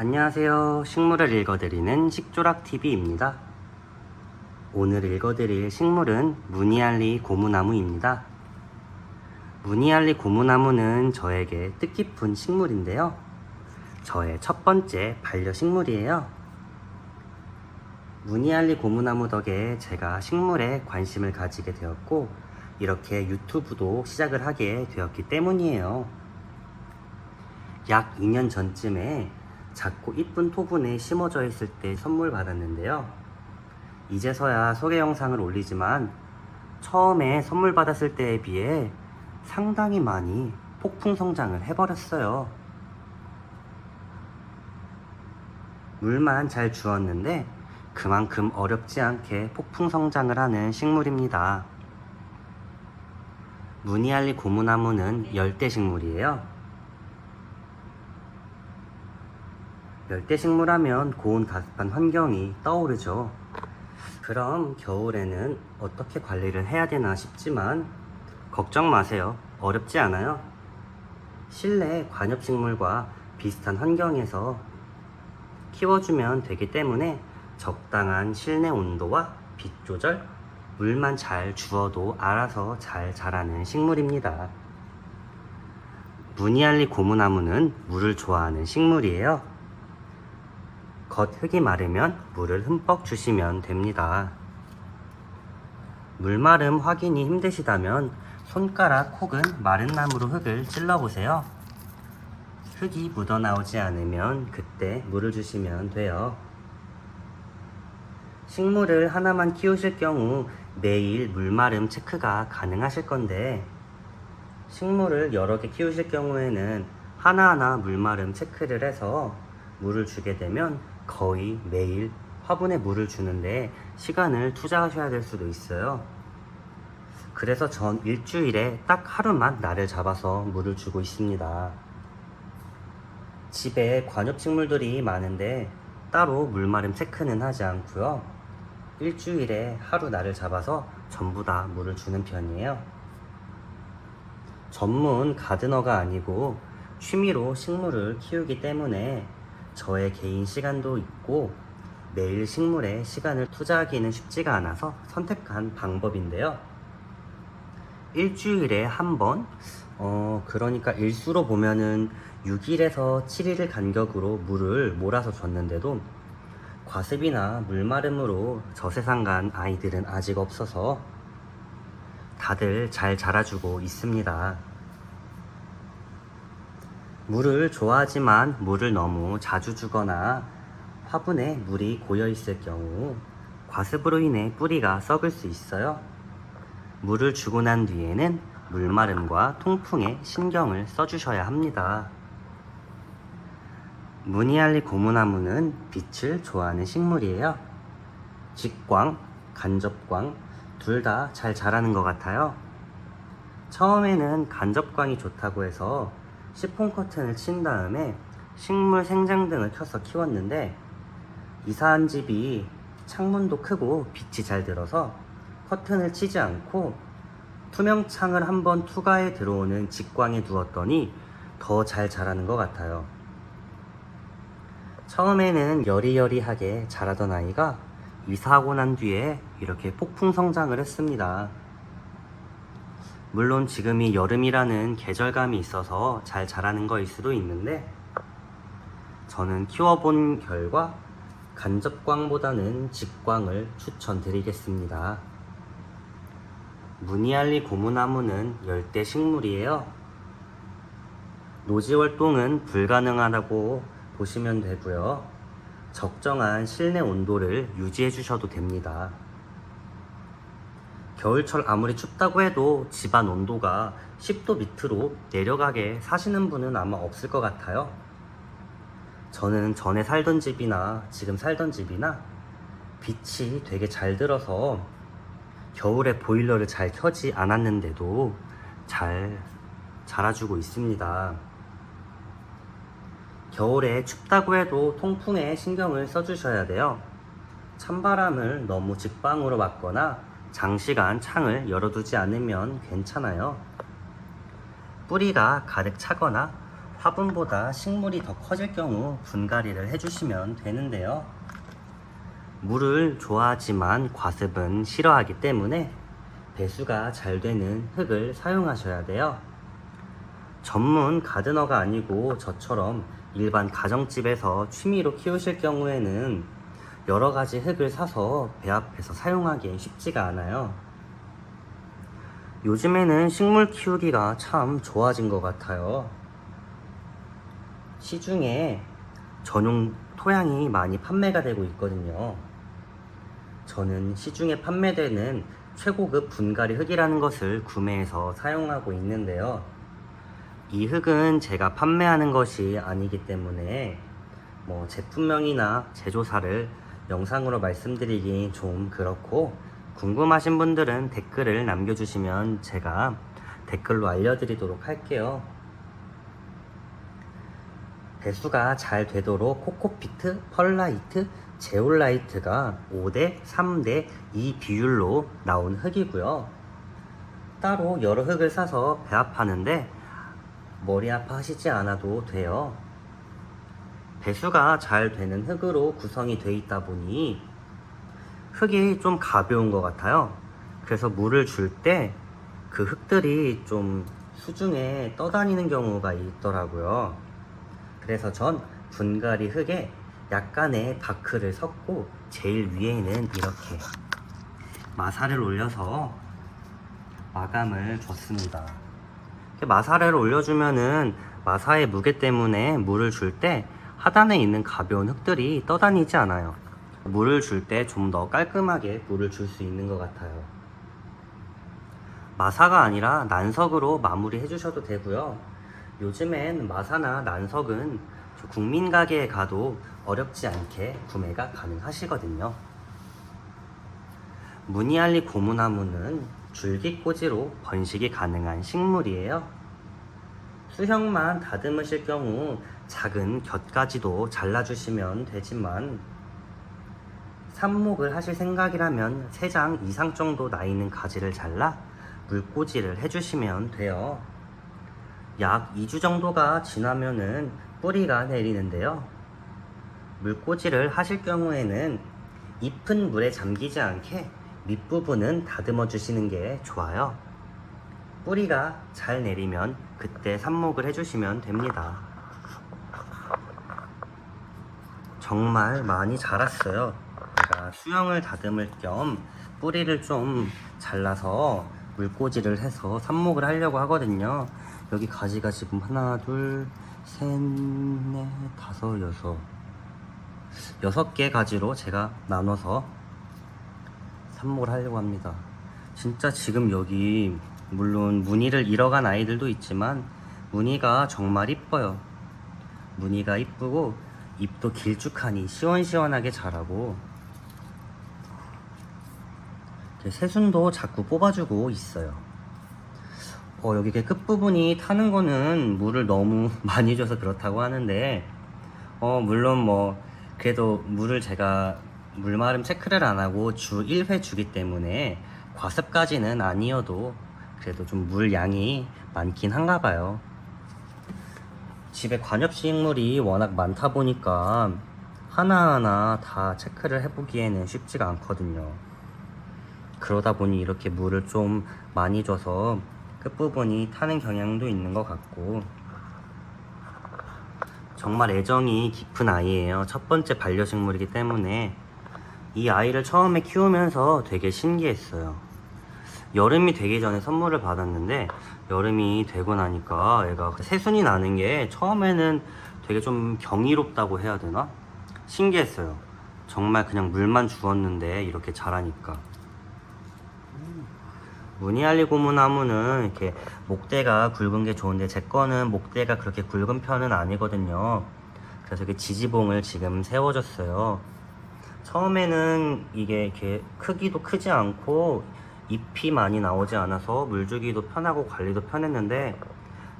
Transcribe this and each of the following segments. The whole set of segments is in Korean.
안녕하세요. 식물을 읽어드리는 식조락TV입니다. 오늘 읽어드릴 식물은 무니알리 고무나무입니다. 무니알리 고무나무는 저에게 뜻깊은 식물인데요. 저의 첫 번째 반려식물이에요. 무니알리 고무나무 덕에 제가 식물에 관심을 가지게 되었고, 이렇게 유튜브도 시작을 하게 되었기 때문이에요. 약 2년 전쯤에 작고 이쁜 토분에 심어져 있을 때 선물 받았는데요. 이제서야 소개 영상을 올리지만 처음에 선물 받았을 때에 비해 상당히 많이 폭풍 성장을 해버렸어요. 물만 잘 주었는데 그만큼 어렵지 않게 폭풍 성장을 하는 식물입니다. 무니알리 고무나무는 열대 식물이에요. 열대식물 하면 고온 가습한 환경이 떠오르죠. 그럼 겨울에는 어떻게 관리를 해야 되나 싶지만 걱정 마세요. 어렵지 않아요. 실내 관엽식물과 비슷한 환경에서 키워주면 되기 때문에 적당한 실내 온도와 빛 조절, 물만 잘 주어도 알아서 잘 자라는 식물입니다. 무니알리 고무나무는 물을 좋아하는 식물이에요. 겉 흙이 마르면 물을 흠뻑 주시면 됩니다. 물마름 확인이 힘드시다면 손가락 혹은 마른 나무로 흙을 찔러보세요. 흙이 묻어나오지 않으면 그때 물을 주시면 돼요. 식물을 하나만 키우실 경우 매일 물마름 체크가 가능하실 건데 식물을 여러 개 키우실 경우에는 하나하나 물마름 체크를 해서 물을 주게 되면 거의 매일 화분에 물을 주는데 시간을 투자하셔야 될 수도 있어요. 그래서 전 일주일에 딱 하루만 날을 잡아서 물을 주고 있습니다. 집에 관엽식물들이 많은데 따로 물마름 체크는 하지 않고요. 일주일에 하루 날을 잡아서 전부 다 물을 주는 편이에요. 전문 가드너가 아니고 취미로 식물을 키우기 때문에 저의 개인 시간도 있고 매일 식물에 시간을 투자하기는 쉽지가 않아서 선택한 방법인데요. 일주일에 한 번, 어, 그러니까 일수로 보면은 6일에서 7일 간격으로 물을 몰아서 줬는데도 과습이나 물마름으로 저세상 간 아이들은 아직 없어서 다들 잘 자라주고 있습니다. 물을 좋아하지만 물을 너무 자주 주거나 화분에 물이 고여 있을 경우 과습으로 인해 뿌리가 썩을 수 있어요. 물을 주고 난 뒤에는 물마름과 통풍에 신경을 써주셔야 합니다. 무니알리 고무나무는 빛을 좋아하는 식물이에요. 직광, 간접광 둘 다 잘 자라는 것 같아요. 처음에는 간접광이 좋다고 해서 시폰 커튼을 친 다음에 식물 생장등을 켜서 키웠는데 이사한 집이 창문도 크고 빛이 잘 들어서 커튼을 치지 않고 투명 창을 한번 투과해 들어오는 직광에 두었더니 더 잘 자라는 것 같아요. 처음에는 여리여리하게 자라던 아이가 이사하고 난 뒤에 이렇게 폭풍 성장을 했습니다. 물론 지금이 여름이라는 계절감이 있어서 잘 자라는 거일 수도 있는데 저는 키워본 결과 간접광보다는 직광을 추천드리겠습니다. 무니알리 고무나무는 열대 식물이에요. 노지 활동은 불가능하다고 보시면 되고요. 적정한 실내 온도를 유지해 주셔도 됩니다. 겨울철 아무리 춥다고 해도 집안 온도가 10도 밑으로 내려가게 사시는 분은 아마 없을 것 같아요. 저는 전에 살던 집이나 지금 살던 집이나 빛이 되게 잘 들어서 겨울에 보일러를 잘 켜지 않았는데도 잘 자라주고 있습니다. 겨울에 춥다고 해도 통풍에 신경을 써주셔야 돼요. 찬바람을 너무 직방으로 맞거나 장시간 창을 열어두지 않으면 괜찮아요. 뿌리가 가득 차거나 화분보다 식물이 더 커질 경우 분갈이를 해주시면 되는데요. 물을 좋아하지만 과습은 싫어하기 때문에 배수가 잘 되는 흙을 사용하셔야 돼요. 전문 가드너가 아니고 저처럼 일반 가정집에서 취미로 키우실 경우에는 여러 가지 흙을 사서 배합해서 사용하기 쉽지가 않아요. 요즘에는 식물 키우기가 참 좋아진 것 같아요. 시중에 전용 토양이 많이 판매가 되고 있거든요. 저는 시중에 판매되는 최고급 분갈이 흙이라는 것을 구매해서 사용하고 있는데요. 이 흙은 제가 판매하는 것이 아니기 때문에 뭐 제품명이나 제조사를 영상으로 말씀드리기 좀 그렇고 궁금하신 분들은 댓글을 남겨주시면 제가 댓글로 알려드리도록 할게요. 배수가 잘 되도록 코코피트, 펄라이트, 제올라이트가 5대 3대 2 비율로 나온 흙이고요. 따로 여러 흙을 사서 배합하는데 머리 아파하시지 않아도 돼요. 배수가 잘 되는 흙으로 구성이 되어 있다 보니 흙이 좀 가벼운 것 같아요. 그래서 물을 줄 때 그 흙들이 좀 수중에 떠다니는 경우가 있더라고요. 그래서 전 분갈이 흙에 약간의 다크를 섞고 제일 위에는 이렇게 마사를 올려서 마감을 줬습니다. 마사를 올려주면은 마사의 무게 때문에 물을 줄때 하단에 있는 가벼운 흙들이 떠다니지 않아요. 물을 줄 때 좀 더 깔끔하게 물을 줄 수 있는 것 같아요. 마사가 아니라 난석으로 마무리 해주셔도 되고요. 요즘엔 마사나 난석은 저 국민 가게에 가도 어렵지 않게 구매가 가능하시거든요. 무늬알리 고무나무는 줄기꽂이로 번식이 가능한 식물이에요. 수형만 다듬으실 경우 작은 곁가지도 잘라주시면 되지만 삽목을 하실 생각이라면 3장 이상 정도 나 있는 가지를 잘라 물꽂이를 해주시면 돼요. 약 2주 정도가 지나면은 뿌리가 내리는데요. 물꽂이를 하실 경우에는 잎은 물에 잠기지 않게 밑부분은 다듬어 주시는 게 좋아요. 뿌리가 잘 내리면 그때 삽목을 해주시면 됩니다. 정말 많이 자랐어요. 제가 수영을 다듬을 겸 뿌리를 좀 잘라서 물꽂이를 해서 삽목을 하려고 하거든요. 여기 가지가 지금 하나, 둘, 셋, 넷, 다섯, 여섯. 여섯 개 가지로 제가 나눠서 삽목을 하려고 합니다. 진짜 지금 여기 물론 무늬를 잃어간 아이들도 있지만 무늬가 정말 이뻐요. 무늬가 이쁘고 잎도 길쭉하니 시원시원하게 자라고 새순도 자꾸 뽑아주고 있어요. 어, 여기 끝부분이 타는 거는 물을 너무 많이 줘서 그렇다고 하는데 어, 물론 뭐 그래도 물을 제가 물마름 체크를 안 하고 주 1회 주기 때문에 과습까지는 아니어도 그래도 좀 물 양이 많긴 한가 봐요. 집에 관엽식물이 워낙 많다 보니까 하나하나 다 체크를 해보기에는 쉽지가 않거든요. 그러다 보니 이렇게 물을 좀 많이 줘서 끝부분이 타는 경향도 있는 것 같고 정말 애정이 깊은 아이예요. 첫 번째 반려식물이기 때문에 이 아이를 처음에 키우면서 되게 신기했어요. 여름이 되기 전에 선물을 받았는데 여름이 되고 나니까 얘가 새순이 나는 게 처음에는 되게 좀 경이롭다고 해야 되나? 신기했어요. 정말 그냥 물만 주었는데 이렇게 자라니까. 무늬알리 고무나무는 이렇게 목대가 굵은 게 좋은데 제 거는 목대가 그렇게 굵은 편은 아니거든요. 그래서 이렇게 지지봉을 지금 세워줬어요. 처음에는 이게 이렇게 크기도 크지 않고 잎이 많이 나오지 않아서 물 주기도 편하고 관리도 편했는데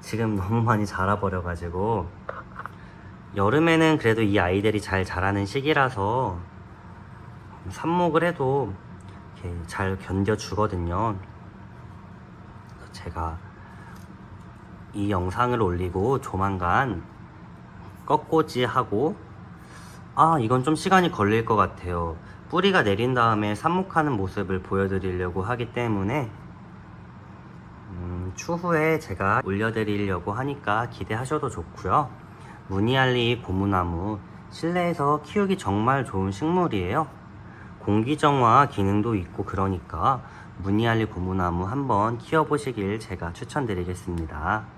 지금 너무 많이 자라버려가지고 여름에는 그래도 이 아이들이 잘 자라는 시기라서 삽목을 해도 잘 견뎌주거든요. 제가 이 영상을 올리고 조만간 꺾꽂이 하고 아 이건 좀 시간이 걸릴 것 같아요. 뿌리가 내린 다음에 삽목하는 모습을 보여드리려고 하기 때문에 음, 추후에 제가 올려드리려고 하니까 기대하셔도 좋고요. 무니알리 고무나무 실내에서 키우기 정말 좋은 식물이에요. 공기정화 기능도 있고 그러니까 무니알리 고무나무 한번 키워보시길 제가 추천드리겠습니다.